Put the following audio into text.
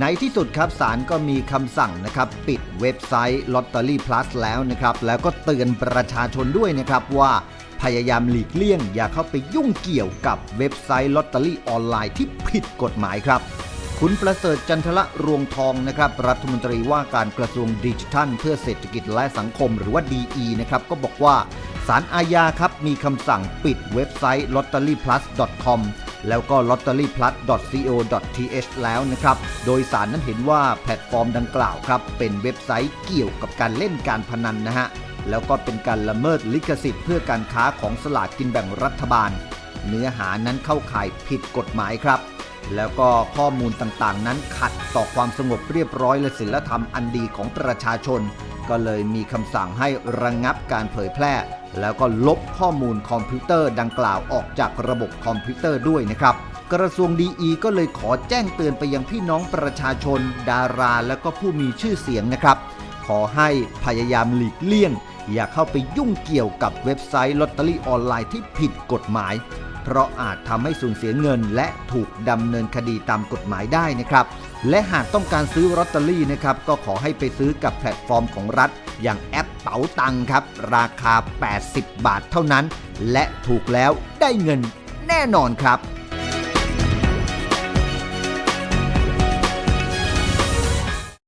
ในที่สุดครับศาลก็มีคำสั่งนะครับปิดเว็บไซต์ Lottery Plus แล้วนะครับแล้วก็เตือนประชาชนด้วยนะครับว่าพยายามหลีกเลี่ยง อย่าเข้าไปยุ่งเกี่ยวกับเว็บไซต์ลอตเตอรี่ออนไลน์ที่ผิดกฎหมายครับ คุณประเสริฐจันทละรวงทองนะครับรัฐมนตรีว่าการกระทรวงดิจิทัล เพื่อเศรษฐกิจและสังคมหรือว่า DE นะครับก็บอกว่า ศาลอาญาครับมีคำสั่งปิดเว็บไซต์ lotteryplus.com แล้วก็ lotteryplus.co.th แล้วนะครับ โดยสารนั้นเห็นว่าแพลตฟอร์มดังกล่าวครับ เป็นเว็บไซต์เกี่ยวกับการเล่นการพนันนะฮะ แล้วก็เป็นการละเมิดลิขสิทธิ์เพื่อการค้าของสลากกินแบ่งรัฐบาล เนื้อหานั้นเข้าข่ายผิดกฎหมายครับ แล้วก็ข้อมูลต่างๆ นั้นขัดต่อความสงบเรียบร้อยและศีลธรรมอันดีของประชาชน ก็เลยมีคำสั่งให้ระงงับการเผยแพร่ แล้วก็ลบข้อมูลคอมพิวเตอร์ดังกล่าวออกจากระบบคอมพิวเตอร์ด้วยนะครับกระทรวงดีอีก็เลยขอแจ้งเตือนไปยังพี่น้องประชาชน ดาราและก็ผู้มีชื่อเสียงนะครับ ขอให้พยายามหลีกเลี่ยง อย่าเข้าไปยุ่งเกี่ยวกับเว็บไซต์ลอตเตอรี่ออนไลน์ที่ผิดกฎหมาย เพราะอาจทำให้สูญเสียเงิน และถูกดำเนินคดีตามกฎหมายได้นะครับ และหากต้องการซื้อลอตเตอรี่นะครับก็ขอให้ไปซื้อกับแพลตฟอร์มของรัฐ อย่างแอปเป๋าตังครับ ราคา 80 บาทเท่านั้น และถูกแล้วได้เงินแน่นอนครับ